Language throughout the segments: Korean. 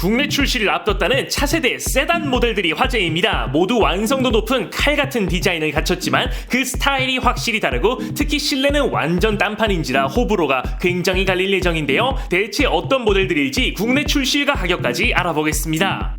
국내 출시를 앞뒀다는 차세대 세단 모델들이 화제입니다. 모두 완성도 높은 칼 같은 디자인을 갖췄지만 그 스타일이 확실히 다르고 특히 실내는 완전 딴판인지라 호불호가 굉장히 갈릴 예정인데요. 대체 어떤 모델들일지 국내 출시일과 가격까지 알아보겠습니다.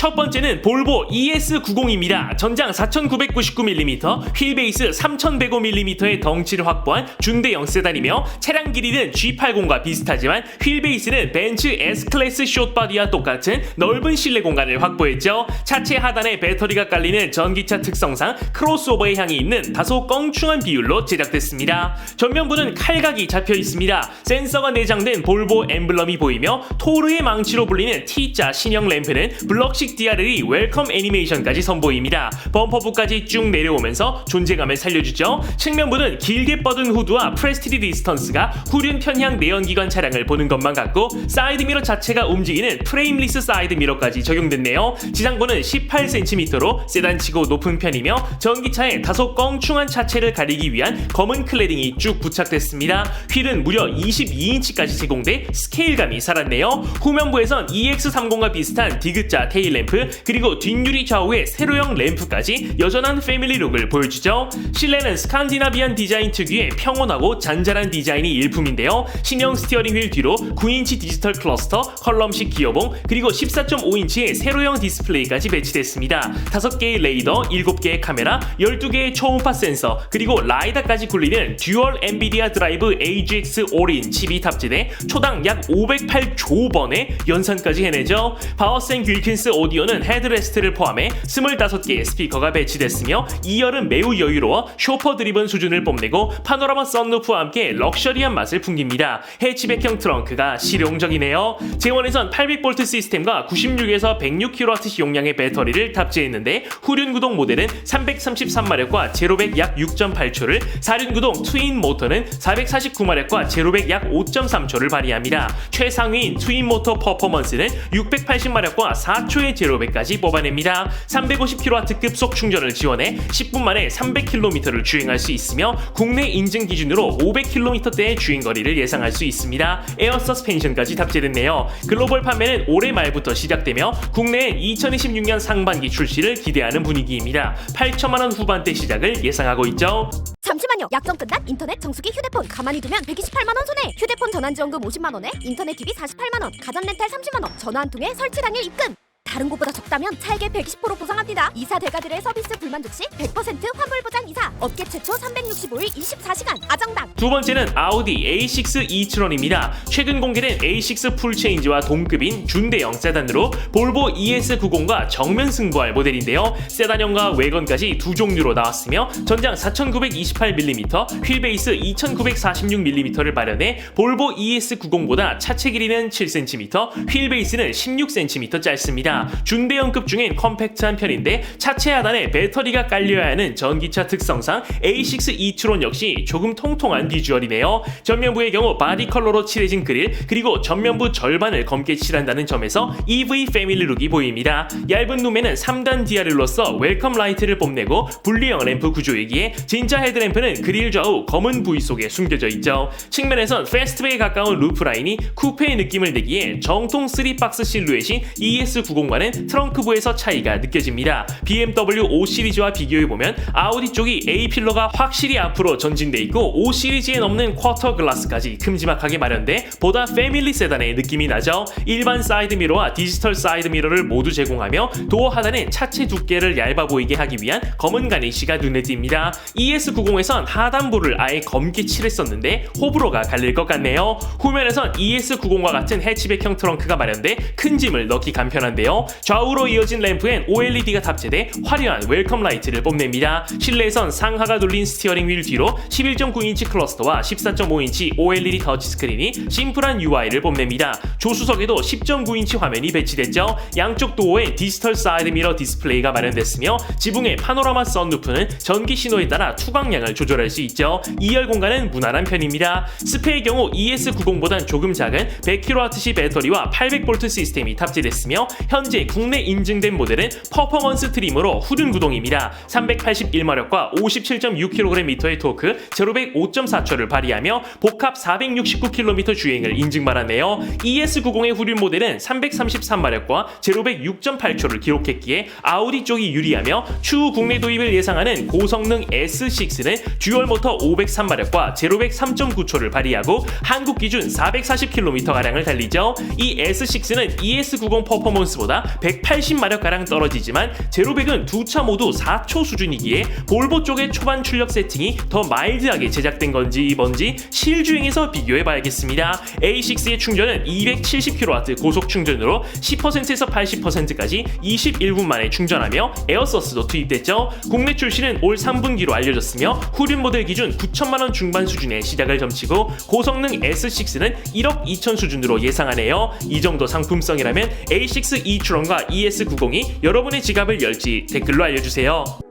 첫 번째는 볼보 ES90입니다. 전장 4999mm, 휠베이스 3105mm의 덩치를 확보한 준대형 세단이며 차량 길이는 G80과 비슷하지만 휠베이스는 벤츠 S클래스 숏바디와 똑같은 넓은 실내 공간을 확보했죠. 차체 하단에 배터리가 깔리는 전기차 특성상 크로스오버의 향이 있는 다소 껑충한 비율로 제작됐습니다. 전면부는 칼각이 잡혀 있습니다. 센서가 내장된 볼보 엠블럼이 보이며 토르의 망치로 불리는 T자 신형 램프는 블럭식 DRL이 웰컴 애니메이션까지 선보입니다. 범퍼부까지 쭉 내려오면서 존재감을 살려주죠. 측면부는 길게 뻗은 후드와 프레스티디 디스턴스가 후륜 편향 내연기관 차량을 보는 것만 같고 사이드미러 자체가 움직이는 프레임리스 사이드미러까지 적용됐네요. 지상부는 18cm로 세단치고 높은 편이며 전기차의 다소 껑충한 차체를 가리기 위한 검은 클레딩이 쭉 부착됐습니다. 휠은 무려 22인치까지 제공돼 스케일감이 살았네요. 후면부에선 EX30과 비슷한 디귿자 테일 램프 그리고 뒷유리 좌우에 세로형 램프까지 여전한 패밀리 룩을 보여주죠. 실내는 스칸디나비안 디자인 특유의 평온하고 잔잔한 디자인이 일품인데요. 신형 스티어링 휠 뒤로 9인치 디지털 클러스터, 컬럼식 기어봉 그리고 14.5인치의 세로형 디스플레이까지 배치됐습니다. 5개의 레이더, 7개의 카메라, 12개의 초음파 센서 그리고 라이다까지 굴리는 듀얼 엔비디아 드라이브 AGX 올인 칩이 탑재돼 초당 약 508조 번의 연산까지 해내죠. 바워센 퀼킨스 오디 오는 헤드레스트를 포함해 25개의 스피커가 배치됐으며 2열은 매우 여유로워 쇼퍼 드리븐 수준을 뽐내고 파노라마 썬루프와 함께 럭셔리한 맛을 풍깁니다. 해치백형 트렁크가 실용적이네요. 제원에선 800V 시스템과 96에서 106kW 용량의 배터리를 탑재했는데 후륜 구동 모델은 333마력과 제로백 약 6.8초를, 사륜 구동 트윈 모터는 449마력과 제로백 약 5.3초를 발휘합니다. 최상위인 트윈 모터 퍼포먼스는 680마력과 4초의 제로백까지 뽑아냅니다. 350kW 급 속 충전을 지원해 10분 만에 300km를 주행할 수 있으며 국내 인증 기준으로 500km대의 주행거리를 예상할 수 있습니다. 에어 서스펜션까지 탑재됐네요. 글로벌 판매는 올해 말부터 시작되며 국내엔 2026년 상반기 출시를 기대하는 분위기입니다. 8천만 원 후반대 시작을 예상하고 있죠. 잠시만요. 약정 끝난 인터넷 정수기 휴대폰 가만히 두면 128만 원 손해. 휴대폰 전환 지원금 50만 원에 인터넷 기비 48만 원, 가전 렌탈 30만 원, 전화 한 통에 설치 당일 입금. 다른 곳보다 적다면 차액의 120% 보상합니다. 이사 대가들의 서비스 불만족 시 100% 환불 보장 이사. 업계 최초 365일 24시간 아정당. 두 번째는 아우디 A6 e-tron입니다. 최근 공개된 A6 풀체인지와 동급인 준대형 세단으로 볼보 ES90과 정면 승부할 모델인데요. 세단형과 외건까지 두 종류로 나왔으며 전장 4928mm, 휠베이스 2946mm를 마련해 볼보 ES90보다 차체 길이는 7cm, 휠베이스는 16cm 짧습니다. 준대형급 중엔 컴팩트한 편인데 차체 하단에 배터리가 깔려야 하는 전기차 특성상 A6 e-tron 역시 조금 통통한 비주얼이네요. 전면부의 경우 바디 컬러로 칠해진 그릴 그리고 전면부 절반을 검게 칠한다는 점에서 EV 패밀리 룩이 보입니다. 얇은 룸에는 3단 DRL로서 웰컴 라이트를 뽐내고 분리형 램프 구조이기에 진짜 헤드램프는 그릴 좌우 검은 부위 속에 숨겨져 있죠. 측면에선 패스트백에 가까운 루프 라인이 쿠페의 느낌을 내기에 정통 3박스 실루엣인 ES90 과는 트렁크부에서 차이가 느껴집니다. BMW 5 시리즈와 비교해보면 아우디 쪽이 A 필러가 확실히 앞으로 전진돼 있고 5 시리즈엔 없는 쿼터 글라스까지 큼지막하게 마련돼 보다 패밀리 세단의 느낌이 나죠. 일반 사이드 미러와 디지털 사이드 미러를 모두 제공하며 도어 하단엔 차체 두께를 얇아 보이게 하기 위한 검은 가니쉬가 눈에 띕니다. ES90에선 하단부를 아예 검게 칠했었는데 호불호가 갈릴 것 같네요. 후면에선 ES90과 같은 해치백형 트렁크가 마련돼 큰 짐을 넣기 간편한데요. 좌우로 이어진 램프엔 OLED가 탑재돼 화려한 웰컴 라이트를 뽐냅니다. 실내에선 상하가 눌린 스티어링 휠 뒤로 11.9인치 클러스터와 14.5인치 OLED 터치 스크린이 심플한 UI를 뽐냅니다. 조수석에도 10.9인치 화면이 배치됐죠. 양쪽 도어에 디지털 사이드 미러 디스플레이가 마련됐으며 지붕의 파노라마 썬루프는 전기 신호에 따라 투광량을 조절할 수 있죠. 2열 공간은 무난한 편입니다. 스페의 경우 ES90보단 조금 작은 100kWh 배터리와 800V 시스템이 탑재됐으며 현재 현재 국내 인증된 모델은 퍼포먼스 트림으로 후륜 구동입니다. 381마력과 57.6kgm의 토크, 제로백 5.4초를 발휘하며 복합 469km 주행을 인증받았네요. ES90의 후륜 모델은 333마력과 제로백 6.8초를 기록했기에 아우디 쪽이 유리하며 추후 국내 도입을 예상하는 고성능 S6는 듀얼 모터 503마력과 제로백 3.9초를 발휘하고 한국 기준 440km가량을 달리죠. 이 S6는 ES90 퍼포먼스보다 180마력가량 떨어지지만 제로백은 두 차 모두 4초 수준이기에 볼보 쪽의 초반 출력 세팅이 더 마일드하게 제작된 건지 뭔지 실주행에서 비교해 봐야겠습니다. A6의 충전은 270kW 고속 충전으로 10%에서 80%까지 21분 만에 충전하며 에어서스도 투입됐죠. 국내 출시는 올 3분기로 알려졌으며 후륜 모델 기준 9천만원 중반 수준의 시작을 점치고 고성능 S6는 1억 2천 수준으로 예상하네요. 이 정도 상품성이라면 A6 e-tron과 ES90이 여러분의 지갑을 열지 댓글로 알려주세요.